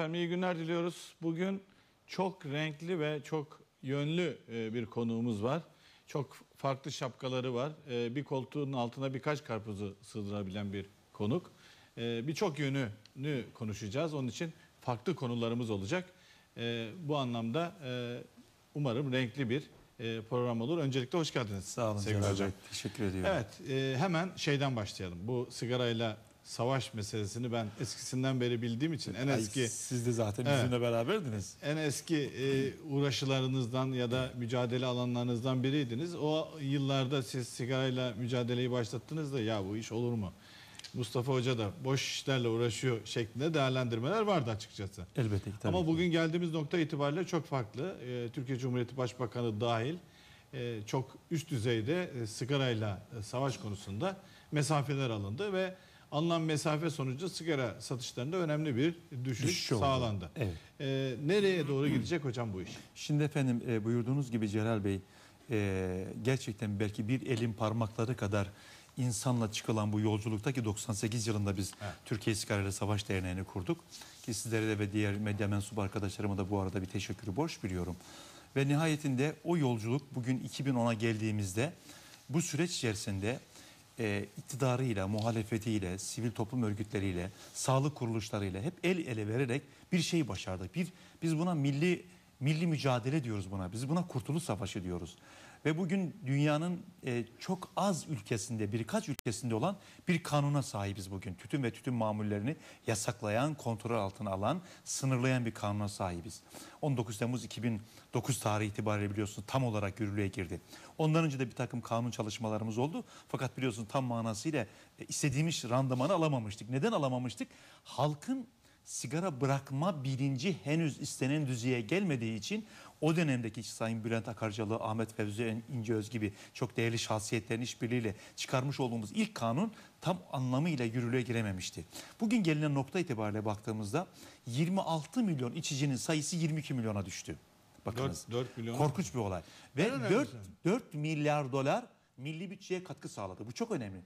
efendim iyi günler diliyoruz. Bugün çok renkli ve çok yönlü e, bir konuğumuz var. Çok farklı şapkaları var. E, Bir koltuğun altına birkaç karpuzu sığdırabilen bir konuk. E, Birçok yönünü konuşacağız. Onun için farklı konularımız olacak. Bu anlamda umarım renkli bir program olur. Öncelikle hoş geldiniz. Sağ olun sevgili hocam. Teşekkür ediyorum. Evet, hemen şeyden başlayalım. Bu sigarayla savaş meselesini ben eskisinden beri bildiğim için en Ay, eski siz de zaten Evet. bizimle beraberdiniz. en eski e, uğraşılarınızdan ya da mücadele alanlarınızdan biriydiniz. O yıllarda siz sigarayla mücadeleyi başlattığınızda ya bu iş olur mu? Mustafa Hoca da boş işlerle uğraşıyor şeklinde değerlendirmeler vardı açıkçası. Elbette ki tabii Ama bugün geldiğimiz nokta itibariyle çok farklı. Ee, Türkiye Cumhuriyeti Başbakanı dahil e, çok üst düzeyde e, sigarayla e, savaş konusunda mesafeler alındı ve alınan mesafe sonucu sigara satışlarında önemli bir düşüş, Düşüş oldu. sağlandı. Evet. Ee, nereye doğru gidecek hocam bu iş? Şimdi efendim e, buyurduğunuz gibi Celal Bey e, gerçekten belki bir elin parmakları kadar insanla çıkılan bu yolculukta ki 98 yılında biz Evet. Türkiye Sigarayla Savaş Derneği'ni kurduk. Ki sizlere de ve diğer medya mensubu arkadaşlarıma da bu arada bir teşekkürü borç biliyorum. Ve nihayetinde o yolculuk bugün 2010'a geldiğimizde bu süreç içerisinde e, iktidarıyla, muhalefetiyle, sivil toplum örgütleriyle, sağlık kuruluşlarıyla hep el ele vererek bir şey başardık. Bir biz buna milli milli mücadele diyoruz buna. Biz buna kurtuluş savaşı diyoruz. Ve bugün dünyanın e, çok az ülkesinde, birkaç ülkesinde olan bir kanuna sahibiz bugün. Tütün ve tütün mamullerini yasaklayan, kontrol altına alan, sınırlayan bir kanuna sahibiz. 19 Temmuz 2009 tarihi itibariyle biliyorsunuz tam olarak yürürlüğe girdi. Ondan önce de bir takım kanun çalışmalarımız oldu. Fakat biliyorsunuz tam manasıyla e, istediğimiz randımanı alamamıştık. Neden alamamıştık? Halkın sigara bırakma bilinci henüz istenen düzeye gelmediği için o dönemdeki Sayın Bülent Akarcalı, Ahmet Fevzi İnceöz gibi çok değerli şahsiyetlerin işbirliğiyle çıkarmış olduğumuz ilk kanun tam anlamıyla yürürlüğe girememişti. Bugün gelinen nokta itibariyle baktığımızda 26 milyon içicinin sayısı 22 milyona düştü. Bakınız. 4 4 milyon. Korkunç bir olay. Ve En önemlisi. 4, 4 milyar dolar milli bütçeye katkı sağladı. Bu çok önemli.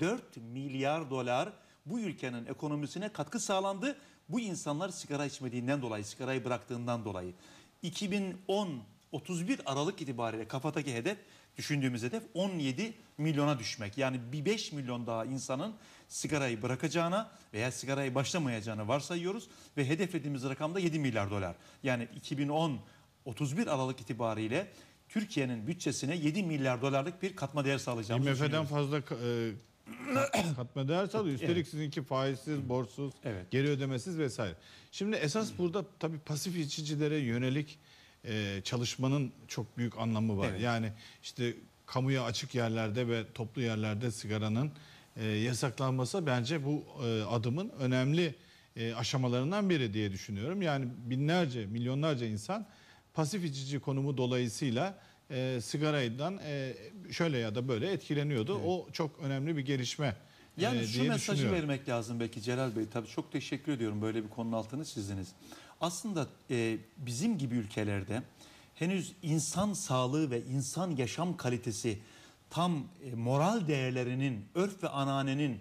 4 milyar dolar bu ülkenin ekonomisine katkı sağlandı. Bu insanlar sigara içmediğinden dolayı, sigarayı bıraktığından dolayı. 2010 31 Aralık itibariyle kafataki hedef düşündüğümüz hedef 17 milyona düşmek. Yani bir 5 milyon daha insanın sigarayı bırakacağına veya sigarayı başlamayacağını varsayıyoruz ve hedeflediğimiz rakam da 7 milyar dolar. Yani 2010 31 Aralık itibariyle Türkiye'nin bütçesine 7 milyar dolarlık bir katma değer sağlayacağımızı IMF'den fazla e, katma değer sağlıyor. Üstelik Evet. sizinki faizsiz, borçsuz, Evet. geri ödemesiz vesaire. Şimdi esas burada tabii pasif içicilere yönelik e, çalışmanın çok büyük anlamı var. Evet. Yani işte kamuya açık yerlerde ve toplu yerlerde sigaranın e, yasaklanması bence bu e, adımın önemli e, aşamalarından biri diye düşünüyorum. Yani binlerce, milyonlarca insan pasif içici konumu dolayısıyla e, sigaraydan e, şöyle ya da böyle etkileniyordu. O çok önemli bir gelişme. Yani e, şu diye mesajı vermek lazım belki Celal Bey. Tabii çok teşekkür ediyorum böyle bir konunun altını çizdiniz. Aslında e, bizim gibi ülkelerde henüz insan sağlığı ve insan yaşam kalitesi tam e, moral değerlerinin, örf ve ananenin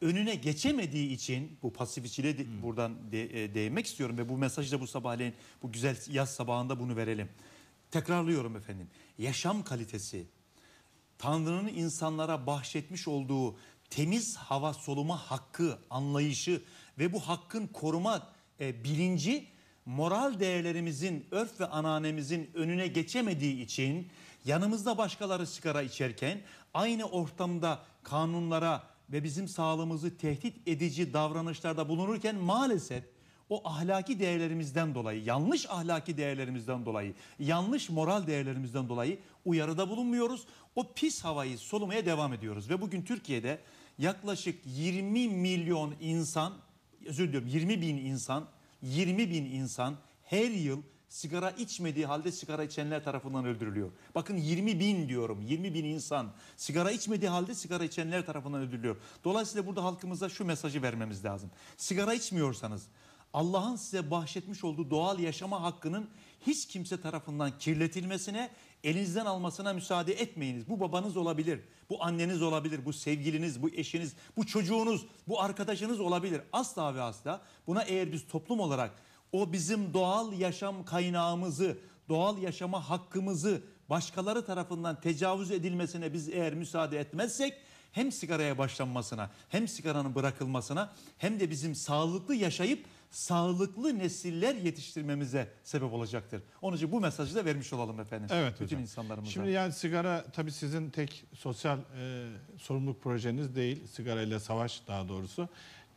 önüne geçemediği için bu pasifçiliğe de, buradan de, e, değinmek istiyorum ve bu mesajı da bu sabahleyin bu güzel yaz sabahında bunu verelim. Tekrarlıyorum efendim. Yaşam kalitesi, Tanrı'nın insanlara bahşetmiş olduğu temiz hava soluma hakkı, anlayışı ve bu hakkın koruma e, bilinci moral değerlerimizin, örf ve ananemizin önüne geçemediği için yanımızda başkaları sigara içerken aynı ortamda kanunlara ve bizim sağlığımızı tehdit edici davranışlarda bulunurken maalesef o ahlaki değerlerimizden dolayı, yanlış ahlaki değerlerimizden dolayı, yanlış moral değerlerimizden dolayı uyarıda bulunmuyoruz. O pis havayı solumaya devam ediyoruz. Ve bugün Türkiye'de yaklaşık 20 milyon insan, özür diliyorum 20 bin insan, 20 bin insan her yıl sigara içmediği halde sigara içenler tarafından öldürülüyor. Bakın 20 bin diyorum 20 bin insan sigara içmediği halde sigara içenler tarafından öldürülüyor. Dolayısıyla burada halkımıza şu mesajı vermemiz lazım. Sigara içmiyorsanız Allah'ın size bahşetmiş olduğu doğal yaşama hakkının hiç kimse tarafından kirletilmesine, elinizden almasına müsaade etmeyiniz. Bu babanız olabilir, bu anneniz olabilir, bu sevgiliniz, bu eşiniz, bu çocuğunuz, bu arkadaşınız olabilir. Asla ve asla buna eğer biz toplum olarak o bizim doğal yaşam kaynağımızı, doğal yaşama hakkımızı başkaları tarafından tecavüz edilmesine biz eğer müsaade etmezsek hem sigaraya başlanmasına hem sigaranın bırakılmasına hem de bizim sağlıklı yaşayıp sağlıklı nesiller yetiştirmemize sebep olacaktır. Onun için bu mesajı da vermiş olalım efendim. Evet Bütün hocam. insanlarımıza. Şimdi yani sigara tabii sizin tek sosyal e, sorumluluk projeniz değil. Sigarayla savaş daha doğrusu.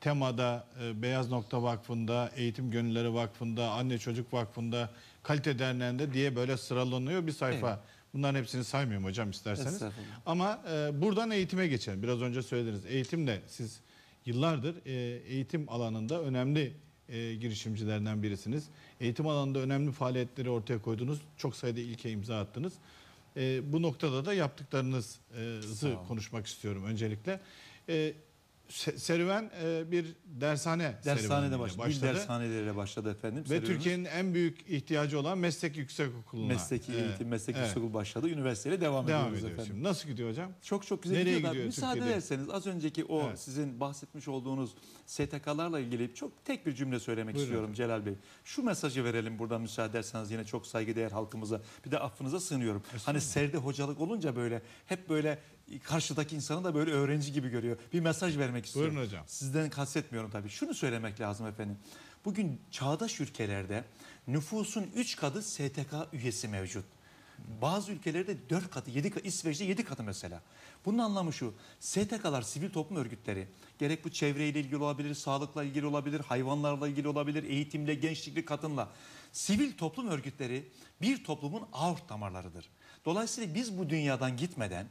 Temada e, Beyaz Nokta Vakfı'nda, Eğitim Gönülleri Vakfı'nda, Anne Çocuk Vakfı'nda, Kalite Derneği'nde diye böyle sıralanıyor bir sayfa. Evet. Bunların hepsini saymıyorum hocam isterseniz. Ama e, buradan eğitime geçelim. Biraz önce söylediniz. Eğitimle siz yıllardır e, eğitim alanında önemli e, girişimcilerden birisiniz. Eğitim alanında önemli faaliyetleri ortaya koydunuz. Çok sayıda ilke imza attınız. E, bu noktada da yaptıklarınızı olun. konuşmak istiyorum öncelikle. E, serüven e, bir dershane Dershanede başladı. başladı. Dil dershaneleriyle başladı efendim. Ve serüvenimiz. Türkiye'nin en büyük ihtiyacı olan meslek yüksekokulu'na mesleki e, eğitim, meslek evet, yüksekokulu başladı. Üniversiteye devam, devam ediyoruz ediyor efendim. şimdi. Nasıl gidiyor hocam? Çok çok güzel Nereye gidiyorlar. gidiyor Müsaade Türkiye'de? ederseniz az önceki o Evet. sizin bahsetmiş olduğunuz STK'larla ilgili çok tek bir cümle söylemek Buyurun istiyorum Celal Bey. Şu mesajı verelim buradan müsaade ederseniz yine çok saygıdeğer halkımıza. Bir de affınıza sığınıyorum. Hani serde hocalık olunca böyle hep böyle karşıdaki insanı da böyle öğrenci gibi görüyor. Bir mesaj vermek istiyorum. Buyurun hocam. Sizden kastetmiyorum tabii. Şunu söylemek lazım efendim. Bugün çağdaş ülkelerde nüfusun 3 katı STK üyesi mevcut. Bazı ülkelerde 4 katı, 7 katı, İsveç'te 7 katı mesela. Bunun anlamı şu, STK'lar sivil toplum örgütleri, gerek bu çevreyle ilgili olabilir, sağlıkla ilgili olabilir, hayvanlarla ilgili olabilir, eğitimle, gençlikle, kadınla. Sivil toplum örgütleri bir toplumun aort damarlarıdır. Dolayısıyla biz bu dünyadan gitmeden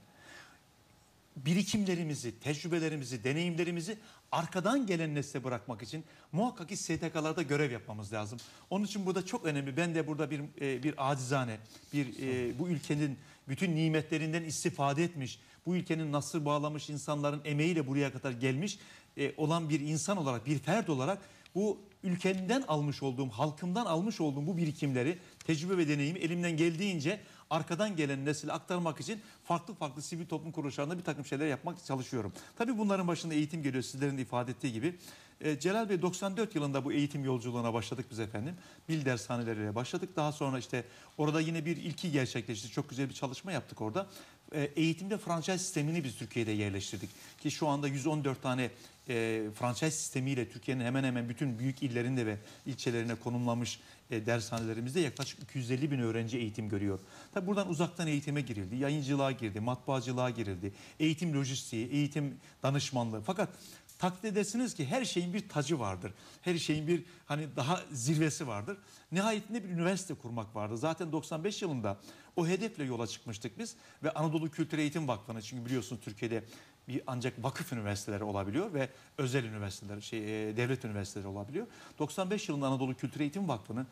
birikimlerimizi, tecrübelerimizi, deneyimlerimizi arkadan gelen nesle bırakmak için muhakkak ki STK'larda görev yapmamız lazım. Onun için burada çok önemli. Ben de burada bir e, bir acizane, bir e, bu ülkenin bütün nimetlerinden istifade etmiş, bu ülkenin nasır bağlamış insanların emeğiyle buraya kadar gelmiş e, olan bir insan olarak, bir fert olarak bu ülkemden almış olduğum, halkımdan almış olduğum bu birikimleri, tecrübe ve deneyimi elimden geldiğince arkadan gelen nesile aktarmak için farklı farklı sivil toplum kuruluşlarında bir takım şeyler yapmak çalışıyorum. Tabii bunların başında eğitim geliyor sizlerin de ifade ettiği gibi. Ee, Celal Bey 94 yılında bu eğitim yolculuğuna başladık biz efendim. Bil dershaneleriyle başladık. Daha sonra işte orada yine bir ilki gerçekleşti. Çok güzel bir çalışma yaptık orada. Ee, eğitimde franchise sistemini biz Türkiye'de yerleştirdik. Ki şu anda 114 tane e, franchise sistemiyle Türkiye'nin hemen hemen bütün büyük illerinde ve ilçelerine konumlanmış e, dershanelerimizde yaklaşık 250 bin öğrenci eğitim görüyor. Tabi buradan uzaktan eğitime girildi, yayıncılığa girdi, matbaacılığa girildi, eğitim lojistiği, eğitim danışmanlığı. Fakat takdir edersiniz ki her şeyin bir tacı vardır. Her şeyin bir hani daha zirvesi vardır. Nihayetinde bir üniversite kurmak vardı. Zaten 95 yılında o hedefle yola çıkmıştık biz ve Anadolu Kültür Eğitim Vakfı'nı çünkü biliyorsunuz Türkiye'de bir ancak vakıf üniversiteleri olabiliyor ve özel üniversiteler, şey, e, devlet üniversiteleri olabiliyor. 95 yılında Anadolu Kültür Eğitim Vakfı'nı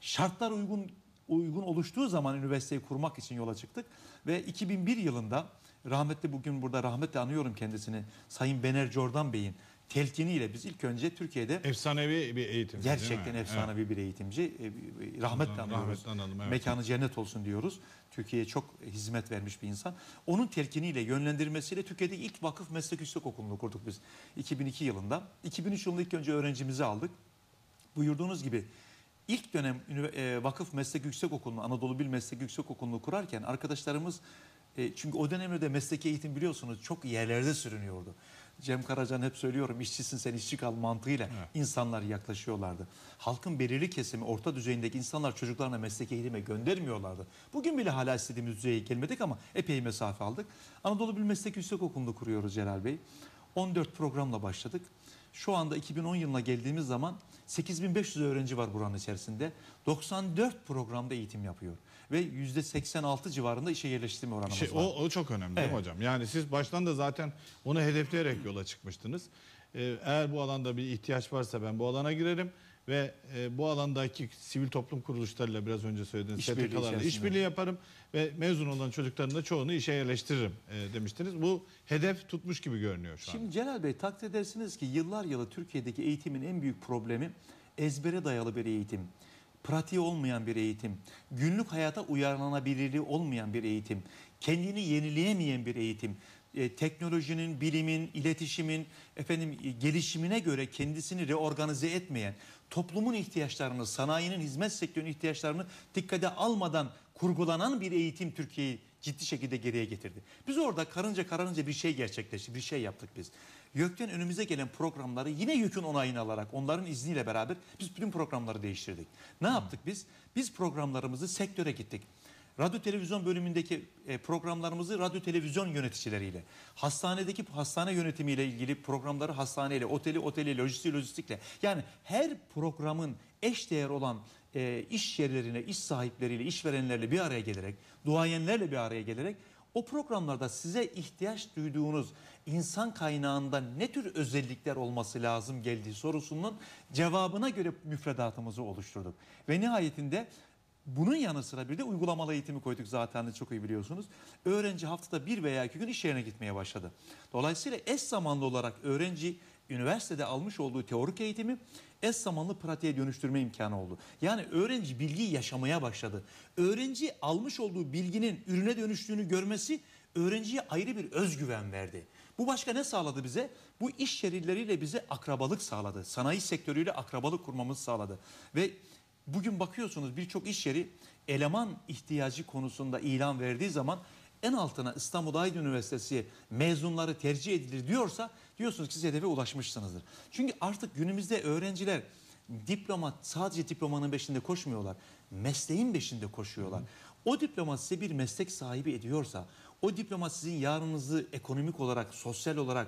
şartlar uygun uygun oluştuğu zaman üniversiteyi kurmak için yola çıktık ve 2001 yılında rahmetli bugün burada rahmetle anıyorum kendisini Sayın Bener Jordan Bey'in telkiniyle biz ilk önce Türkiye'de Efsanevi bir eğitim. değil mi? gerçekten efsanevi bir eğitimci e, rahmetle Rahmetle anıyoruz. analım, evet. Mekanı cennet olsun diyoruz. Türkiye'ye çok hizmet vermiş bir insan. Onun telkiniyle, yönlendirmesiyle Türkiye'de ilk vakıf meslek yüksek okulunu kurduk biz 2002 yılında. 2003 yılında ilk önce öğrencimizi aldık. Buyurduğunuz gibi ilk dönem e, vakıf meslek yüksek okulunu, Anadolu Bil Meslek Yüksek Okulu'nu kurarken arkadaşlarımız e, çünkü o dönemde mesleki eğitim biliyorsunuz çok yerlerde sürünüyordu. Cem Karacan hep söylüyorum işçisin sen işçi kal mantığıyla Evet. insanlar yaklaşıyorlardı. Halkın belirli kesimi orta düzeyindeki insanlar çocuklarına mesleki eğitime göndermiyorlardı. Bugün bile hala istediğimiz düzeye gelmedik ama epey mesafe aldık. Anadolu Bil Meslek Yüksek Okulu'nu kuruyoruz Celal Bey. 14 programla başladık. Şu anda 2010 yılına geldiğimiz zaman 8500 öğrenci var buranın içerisinde. 94 programda eğitim yapıyor. Ve %86 civarında işe yerleştirme oranımız Şey, var. o, o çok önemli değil mi Evet. hocam? Yani siz baştan da zaten onu hedefleyerek yola çıkmıştınız. Ee, eğer bu alanda bir ihtiyaç varsa ben bu alana girerim ve e, bu alandaki sivil toplum kuruluşlarıyla biraz önce söylediğiniz STK'larla işbirliği yaparım ve mezun olan çocukların da çoğunu işe yerleştiririm e, demiştiniz. Bu hedef tutmuş gibi görünüyor şu an. Şimdi Celal Bey takdir edersiniz ki yıllar yılı Türkiye'deki eğitimin en büyük problemi ezbere dayalı bir eğitim. Pratiği olmayan bir eğitim, günlük hayata uyarlanabilirliği olmayan bir eğitim, kendini yenileyemeyen bir eğitim, e, teknolojinin, bilimin, iletişimin, efendim e, gelişimine göre kendisini reorganize etmeyen, toplumun ihtiyaçlarını, sanayinin, hizmet sektörünün ihtiyaçlarını dikkate almadan kurgulanan bir eğitim Türkiye'yi ciddi şekilde geriye getirdi. Biz orada karınca kararınca bir şey gerçekleşti, bir şey yaptık biz. YÖK'ten önümüze gelen programları yine YÖK'ün onayını alarak, onların izniyle beraber biz bütün programları değiştirdik. Ne yaptık biz? Biz programlarımızı sektöre gittik. Radyo televizyon bölümündeki e, programlarımızı radyo televizyon yöneticileriyle, hastanedeki hastane yönetimiyle ilgili programları hastaneyle, oteli oteli, lojistiği lojistikle. Yani her programın eş değer olan e, iş yerlerine, iş sahipleriyle, işverenlerle bir araya gelerek, duayenlerle bir araya gelerek o programlarda size ihtiyaç duyduğunuz insan kaynağında ne tür özellikler olması lazım geldiği sorusunun cevabına göre müfredatımızı oluşturduk. Ve nihayetinde bunun yanı sıra bir de uygulamalı eğitimi koyduk zaten de çok iyi biliyorsunuz. Öğrenci haftada bir veya iki gün iş yerine gitmeye başladı. Dolayısıyla eş zamanlı olarak öğrenci üniversitede almış olduğu teorik eğitimi eş zamanlı pratiğe dönüştürme imkanı oldu. Yani öğrenci bilgiyi yaşamaya başladı. Öğrenci almış olduğu bilginin ürüne dönüştüğünü görmesi öğrenciye ayrı bir özgüven verdi. Bu başka ne sağladı bize? Bu iş yerleriyle bize akrabalık sağladı. Sanayi sektörüyle akrabalık kurmamızı sağladı. Ve bugün bakıyorsunuz birçok iş yeri eleman ihtiyacı konusunda ilan verdiği zaman en altına İstanbul Aydın Üniversitesi mezunları tercih edilir diyorsa diyorsunuz ki siz hedefe ulaşmışsınızdır. Çünkü artık günümüzde öğrenciler diploma sadece diplomanın peşinde koşmuyorlar. Mesleğin peşinde koşuyorlar. O diploma size bir meslek sahibi ediyorsa, o diploma sizin yarınınızı ekonomik olarak, sosyal olarak,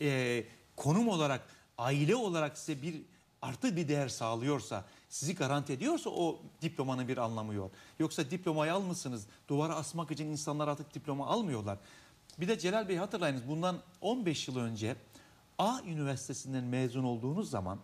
eee, konum olarak, aile olarak size bir artı bir değer sağlıyorsa, sizi garanti ediyorsa o diplomanın bir anlamı yok. Yoksa diplomayı almışsınız, duvara asmak için insanlar artık diploma almıyorlar. Bir de Celal Bey hatırlayınız bundan 15 yıl önce A Üniversitesi'nden mezun olduğunuz zaman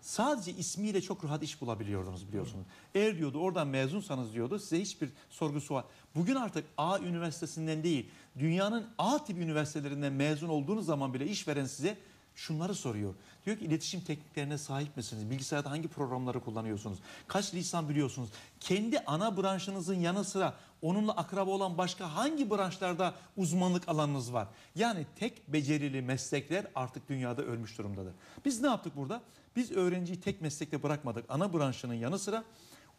sadece ismiyle çok rahat iş bulabiliyordunuz biliyorsunuz. Eğer diyordu oradan mezunsanız diyordu size hiçbir sorgusu var. Bugün artık A Üniversitesi'nden değil dünyanın A tip üniversitelerinden mezun olduğunuz zaman bile işveren size şunları soruyor. Diyor ki iletişim tekniklerine sahip misiniz? Bilgisayarda hangi programları kullanıyorsunuz? Kaç lisan biliyorsunuz? Kendi ana branşınızın yanı sıra onunla akraba olan başka hangi branşlarda uzmanlık alanınız var? Yani tek becerili meslekler artık dünyada ölmüş durumdadır. Biz ne yaptık burada? Biz öğrenciyi tek meslekte bırakmadık. Ana branşının yanı sıra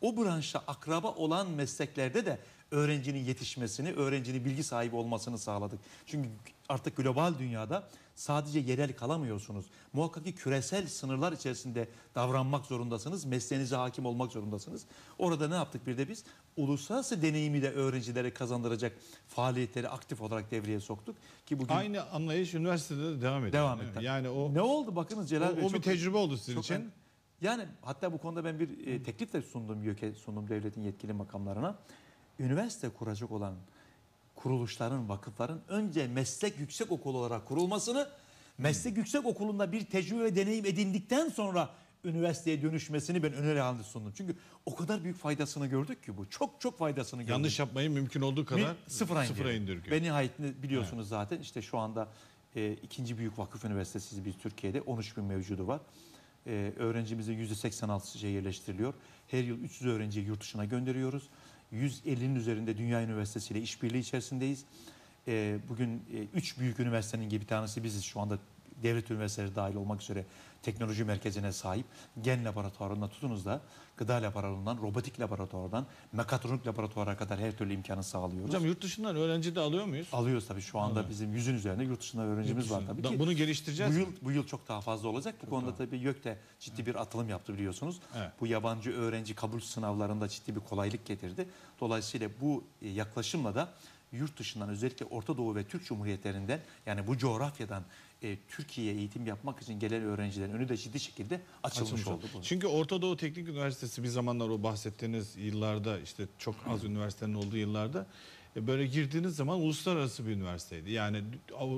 o branşa akraba olan mesleklerde de öğrencinin yetişmesini, öğrencinin bilgi sahibi olmasını sağladık. Çünkü artık global dünyada sadece yerel kalamıyorsunuz. Muhakkak ki küresel sınırlar içerisinde davranmak zorundasınız. Mesleğinize hakim olmak zorundasınız. Orada ne yaptık bir de biz? Uluslararası deneyimi de öğrencilere kazandıracak faaliyetleri aktif olarak devreye soktuk. Ki bugün Aynı anlayış üniversitede de devam ediyor. devam etti. Yani o, ne oldu bakınız o, Celal Bey. o bir çok- tecrübe oldu sizin çok için. Yani hatta bu konuda ben bir e, teklif de sundum YÖK'e, sundum devletin yetkili makamlarına. Üniversite kuracak olan kuruluşların, vakıfların önce meslek yüksek okulu olarak kurulmasını, meslek yüksek okulunda bir tecrübe ve deneyim edindikten sonra üniversiteye dönüşmesini ben öneri halinde sundum. Çünkü o kadar büyük faydasını gördük ki bu. Çok çok faydasını gördük. Yanlış yapmayı mümkün olduğu kadar Bir sıfıra, sıfıra indirgiyor. Ve nihayetinde biliyorsunuz zaten işte şu anda e, ikinci büyük vakıf üniversitesiyiz biz Türkiye'de. 13 bin mevcudu var. E, öğrencimizin %86'sı yerleştiriliyor. Her yıl 300 öğrenciyi yurt dışına gönderiyoruz. 150'nin üzerinde Dünya Üniversitesi ile işbirliği içerisindeyiz. E, bugün 3 büyük üniversitenin gibi bir tanesi biziz şu anda devlet üniversiteleri dahil olmak üzere teknoloji merkezine sahip gen laboratuvarından tutunuz da gıda laboratuvarından, robotik laboratuvardan, mekatronik laboratuvara kadar her türlü imkanı sağlıyoruz. Hocam yurt dışından öğrenci de alıyor muyuz? Alıyoruz tabii şu anda bizim yüzün üzerinde yurt dışında öğrencimiz Yurt var dışından. tabii Da- ki. Bunu geliştireceğiz. Bu mi? yıl, bu yıl çok daha fazla olacak. Bu konuda tabii YÖK de ciddi bir atılım yaptı biliyorsunuz. Evet. Bu yabancı öğrenci kabul sınavlarında ciddi bir kolaylık getirdi. Dolayısıyla bu e, yaklaşımla da yurt dışından özellikle Orta Doğu ve Türk Cumhuriyetlerinden yani bu coğrafyadan e, Türkiye'ye eğitim yapmak için gelen öğrencilerin önü de ciddi şekilde açılmış, Açılmış oldu. oldu. bu. Çünkü Orta Doğu Teknik Üniversitesi bir zamanlar o bahsettiğiniz yıllarda işte çok az üniversitenin olduğu yıllarda e, böyle girdiğiniz zaman uluslararası bir üniversiteydi. Yani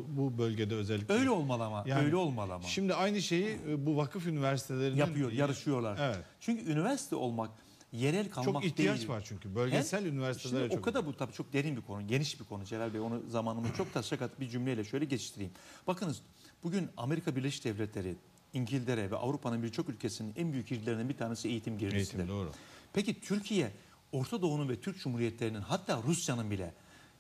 bu bölgede özellikle. Öyle olmalı ama. Yani öyle olmalı ama. Şimdi aynı şeyi e, bu vakıf üniversitelerinin yapıyor, yarışıyorlar. Evet. Çünkü üniversite olmak yerel kalmak Çok ihtiyaç değil. var çünkü. Bölgesel Hem- üniversitelere çok. o kadar bu tabii çok derin bir konu, geniş bir konu Celal Bey. Onu zamanımı çok da şakat bir cümleyle şöyle geçiştireyim. Bakınız bugün Amerika Birleşik Devletleri, İngiltere ve Avrupa'nın birçok ülkesinin en büyük girdilerinden bir tanesi eğitim girdisidir. Eğitim doğru. Peki Türkiye, Orta Doğu'nun ve Türk Cumhuriyetlerinin hatta Rusya'nın bile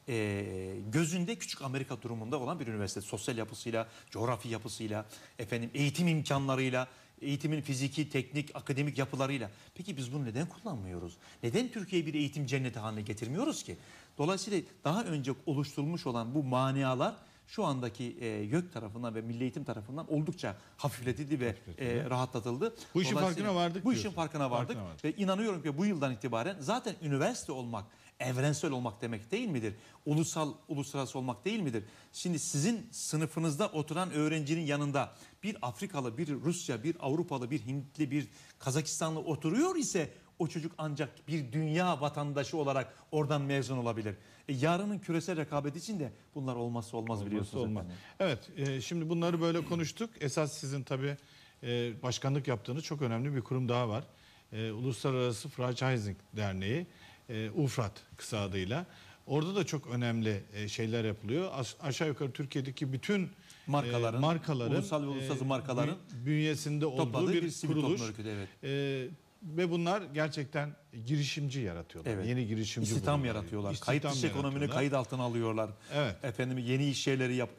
e, gözünde küçük Amerika durumunda olan bir üniversite. Sosyal yapısıyla, coğrafi yapısıyla, efendim eğitim imkanlarıyla, eğitimin fiziki, teknik, akademik yapılarıyla. Peki biz bunu neden kullanmıyoruz? Neden Türkiye'yi bir eğitim cenneti haline getirmiyoruz ki? Dolayısıyla daha önce oluşturulmuş olan bu manialar şu andaki e, YÖK tarafından ve Milli Eğitim tarafından oldukça hafifletildi ve e, rahatlatıldı. Bu işin farkına vardık Bu işin farkına vardık Farkına vardık. ve inanıyorum ki bu yıldan itibaren zaten üniversite olmak evrensel olmak demek değil midir? Ulusal, uluslararası olmak değil midir? Şimdi sizin sınıfınızda oturan öğrencinin yanında bir Afrikalı, bir Rusya, bir Avrupalı, bir Hintli, bir Kazakistanlı oturuyor ise o çocuk ancak bir dünya vatandaşı olarak oradan mezun olabilir. E, yarının küresel rekabet için de bunlar olmazsa olmaz Olmazsa biliyorsunuz olmaz. efendim. Evet, e, şimdi bunları böyle konuştuk. Esas sizin tabii e, başkanlık yaptığınız çok önemli bir kurum daha var. E, Uluslararası Franchising Derneği, e, UFRAT kısa adıyla. Orada da çok önemli e, şeyler yapılıyor. As- aşağı yukarı Türkiye'deki bütün Markaların, e, markaların, ulusal ve uluslararası e, markaların bü- bünyesinde olduğu bir, kuruluş. örgütü evet. E, ve bunlar gerçekten girişimci yaratıyorlar. Evet. Yeni girişimci İstihdam buluyorlar. yaratıyorlar. İstihdam kayıt dışı ekonomini kayıt altına alıyorlar. Evet. Efendim yeni iş yerleri yap,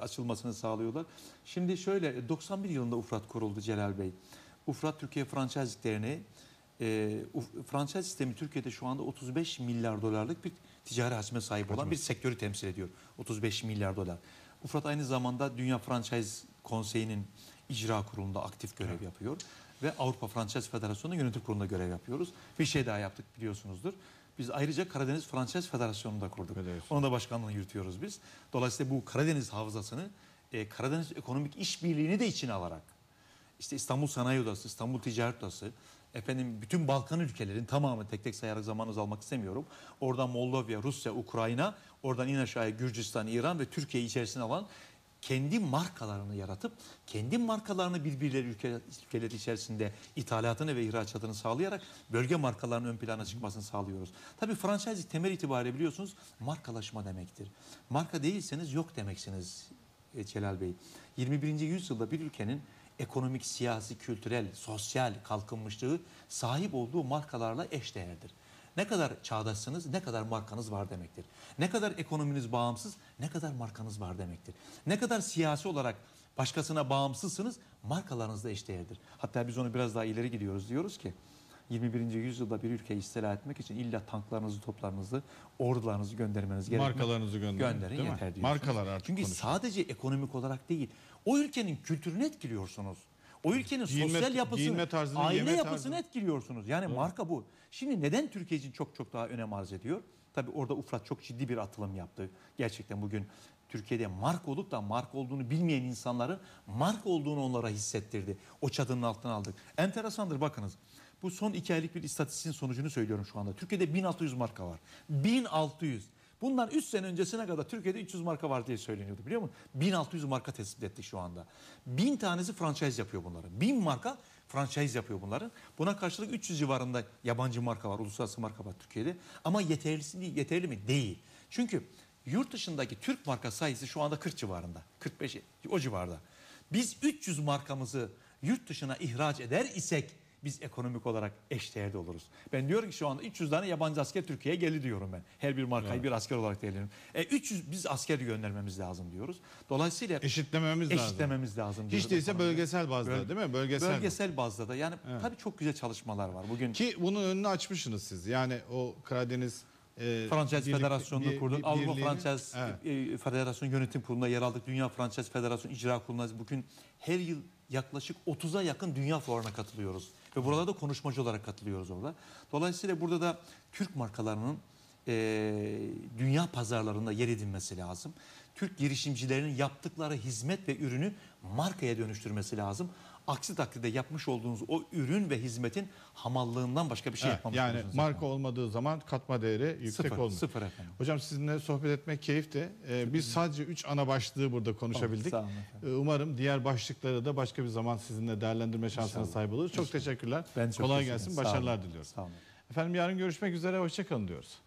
açılmasını sağlıyorlar. Şimdi şöyle 91 yılında UFRAT kuruldu Celal Bey. UFRAT Türkiye Fransızlık Derneği. E, franchise sistemi Türkiye'de şu anda 35 milyar dolarlık bir ticari hacme sahip olan bir sektörü temsil ediyor. 35 milyar dolar. UFRAT aynı zamanda Dünya Franchise Konseyi'nin icra kurulunda aktif görev yapıyor. Ve Avrupa Franchise Federasyonu'nun yönetim kurulunda görev yapıyoruz. Bir şey daha yaptık biliyorsunuzdur. Biz ayrıca Karadeniz Franchise Federasyonu'nu da kurduk. Federasyon. Onun da başkanlığını yürütüyoruz biz. Dolayısıyla bu Karadeniz havzasını e, Karadeniz Ekonomik İşbirliği'ni de içine alarak işte İstanbul Sanayi Odası, İstanbul Ticaret Odası, efendim bütün Balkan ülkelerin tamamı tek tek sayarak zamanınızı almak istemiyorum. Oradan Moldova, Rusya, Ukrayna, oradan in aşağıya Gürcistan, İran ve Türkiye içerisine alan kendi markalarını yaratıp kendi markalarını birbirleri ülke, ülkeler içerisinde ithalatını ve ihracatını sağlayarak bölge markalarının ön plana çıkmasını sağlıyoruz. Tabii franchising temel itibariyle biliyorsunuz markalaşma demektir. Marka değilseniz yok demeksiniz e, Celal Bey. 21. yüzyılda bir ülkenin ekonomik, siyasi, kültürel, sosyal kalkınmışlığı sahip olduğu markalarla eşdeğerdir. Ne kadar çağdaşsınız, ne kadar markanız var demektir. Ne kadar ekonominiz bağımsız, ne kadar markanız var demektir. Ne kadar siyasi olarak başkasına bağımsızsınız, markalarınız da eşdeğerdir. Hatta biz onu biraz daha ileri gidiyoruz. Diyoruz ki 21. yüzyılda bir ülkeyi istila etmek için illa tanklarınızı, toplarınızı, ordularınızı göndermeniz gerekmez. Markalarınızı gönderin. Gönderin yeter diyorsunuz. Markalar artık Çünkü konuşuyor. sadece ekonomik olarak değil, o ülkenin kültürünü etkiliyorsunuz. O ülkenin Giyinme- sosyal yapısını, giyinme tarzını, aile yapısını tarzını. etkiliyorsunuz. Yani marka bu. Şimdi neden Türkiye için çok çok daha önem arz ediyor? Tabii orada UFRAT çok ciddi bir atılım yaptı. Gerçekten bugün Türkiye'de marka olup da marka olduğunu bilmeyen insanların marka olduğunu onlara hissettirdi. O çadının altına aldık. Enteresandır bakınız. Bu son iki aylık bir istatistiğin sonucunu söylüyorum şu anda. Türkiye'de 1600 marka var. 1600. Bundan 3 sene öncesine kadar Türkiye'de 300 marka var diye söyleniyordu biliyor musun? 1600 marka tespit ettik şu anda. 1000 tanesi franchise yapıyor bunların. 1000 marka franchise yapıyor bunların. Buna karşılık 300 civarında yabancı marka var, uluslararası marka var Türkiye'de. Ama yeterlisi değil, yeterli mi? Değil. Çünkü yurt dışındaki Türk marka sayısı şu anda 40 civarında. 45 o civarda. Biz 300 markamızı yurt dışına ihraç eder isek biz ekonomik olarak eşdeğerde oluruz. Ben diyorum ki şu anda 300 tane yabancı asker Türkiye'ye geldi diyorum ben. Her bir markayı bir asker olarak değerlendiriyorum. E 300 biz asker göndermemiz lazım diyoruz. Dolayısıyla Eşitlememiz lazım. eşitlememiz lazım. Hiç değilse ekonomiyi. bölgesel bazda Böl- değil mi? Bölgesel. Bölgesel bazda da yani tabii çok güzel çalışmalar var. Bugün Ki bunun önünü açmışsınız siz. Yani o Karadeniz e, Franchise birlik- Federasyonu'nu bir- kurduk. bir- Avrupa Franchise Evet. e, Federasyon Yönetim Kurulu'nda yer aldık. Dünya Franchise Federasyonu İcra Kurulu'na bugün her yıl yaklaşık 30'a yakın dünya fuarına katılıyoruz. Ve burada da konuşmacı olarak katılıyoruz orada. Dolayısıyla burada da Türk markalarının e, dünya pazarlarında yer edinmesi lazım. Türk girişimcilerinin yaptıkları hizmet ve ürünü markaya dönüştürmesi lazım. Aksi takdirde yapmış olduğunuz o ürün ve hizmetin hamallığından başka bir şey Evet, yapmamış yani olursunuz marka efendim. olmadığı zaman katma değeri yüksek sıfır, olmuyor. sıfır efendim. Hocam sizinle sohbet etmek keyifti. Ee, biz sadece 3 ana başlığı burada konuşabildik. Efendim. Ee, Umarım diğer başlıkları da başka bir zaman sizinle değerlendirme şansına İnşallah. sahip oluruz. Çok teşekkürler. Ben çok Kolay gelsin. Başarılar olun. diliyoruz. Sağ olun. Efendim yarın görüşmek üzere. Hoşçakalın diyoruz.